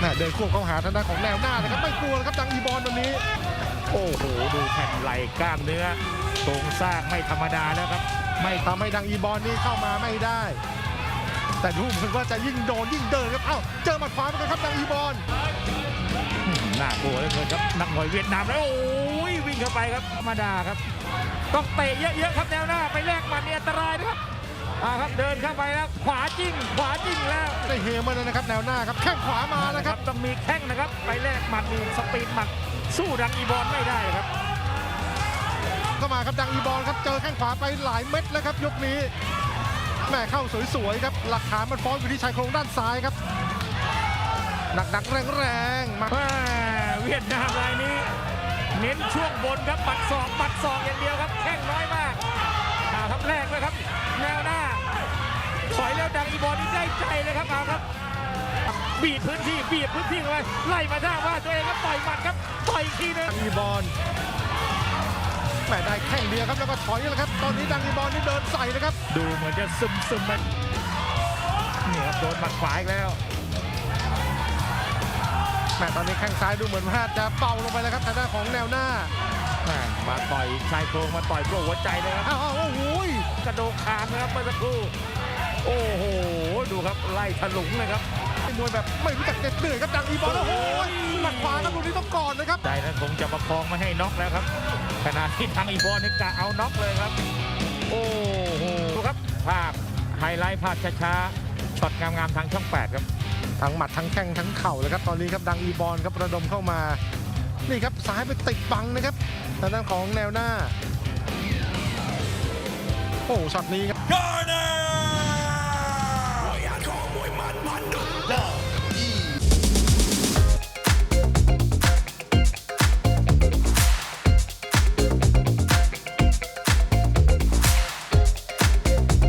แม่เดินควบเข้าหาทางด้านของแนวหน้านะครับไม่กลัวนะครับดังอีบอลวันนี้ โอ้โหดูแผ่นไหล่กล้ามเนื้อโครงสร้างไม่ธรรมดาแล้วครับ ไม่ทำให้ดังอีบอลนี่เข้ามาไม่ได้ แต่ดูเหมือนว่าจะยิ่งโดนยิ่งเดินครับเอ้าเจอหมัดขวาเหมือนกันครับดังอีบอลน่ากลัวเหลือเกินครับนักมวยเวียดนามแล้วโอ้ยวิ่งเข้าไปครับธรรมดาครับ ต้องเตะเยอะๆครับแนวหน้าไปแลกหมัดนี่อันตรายนะครับ อ่าครับเดินเข้าไปแล้วขวาจิ้งขวาจิ้งแล้วได้เฮมาเลยนะครับแนวหน้าครับแข้งขวามาแล้วครับต้องมีแข้งนะครับ ไปแลกหมัดนี่สปีดหมัดสู้ดังอีบอลไม่ได้ครับเข้ามาครับดังอีบอลครับเจอแข้งขวาไปหลายเม็ดแล้วครับยกนี้แม่เข้าสวยๆครับหลักฐานมันฟ้องอยู่ที่ชายโครงด้านซ้ายครับหนักๆแรงๆมาแม่เวียดนามรายนี้ เน้นช่วงบนครับปัดศอกปัดศอก ถอยแล้วดังอีบอลนี่ได้ใจเลยครับเอาครับบีดพื้นที่บีดพื้นที่เข้าไปไล่มาท่าว่าตัวเองครับต่อยหมัดครับต่อยอีกทีหนึงดังอีบอลแม่ได้แข้งเดียวครับแล้วก็ถอยแล้วครับ ตอนนี้ดังอีบอลนี่เดินใส่นะครับ ดูเหมือนจะซึมซึมมันนี่ครับโดนหมัดขวาอีกแล้วแม่ตอนนี้แข้งซ้ายดูเหมือนว่าจะเบาลงไปแล้วครับทางด้านของแนวหน้าแม่มาต่อยชายโครงมาต่อยโปรหัวใจเลยครับอ้าวอ้าวโอ้โหยกระโดดคางนะครับเมื่อสักครู่ โอ้โห ดูครับไล่ถลุงเลยครับไอ้มวยแบบไม่รู้จักเหน็ดเหนื่อยครับดังอีบอลโอ้โหยหมัดขวาครับตรงนี้ต้องก่อนนะครับ ใจนั้นคงจะประคองไม่ให้น็อกแล้วครับขณะที่ทางอีบอลนี่กะเอาน็อกเลยครับ โอ้โหดูครับภาพไฮไลท์ภาพช้าๆช็อตงามๆทางช่อง 8 ครับ ทั้งหมัดทั้งแข้งทั้งเข่าเลยครับตอนนี้ครับดังอีบอลครับระดมเข้ามา นี่ครับซ้ายไปติดบังนะครับทางด้านของแนวหน้า โอ้โหช็อตนี้ครับ Garner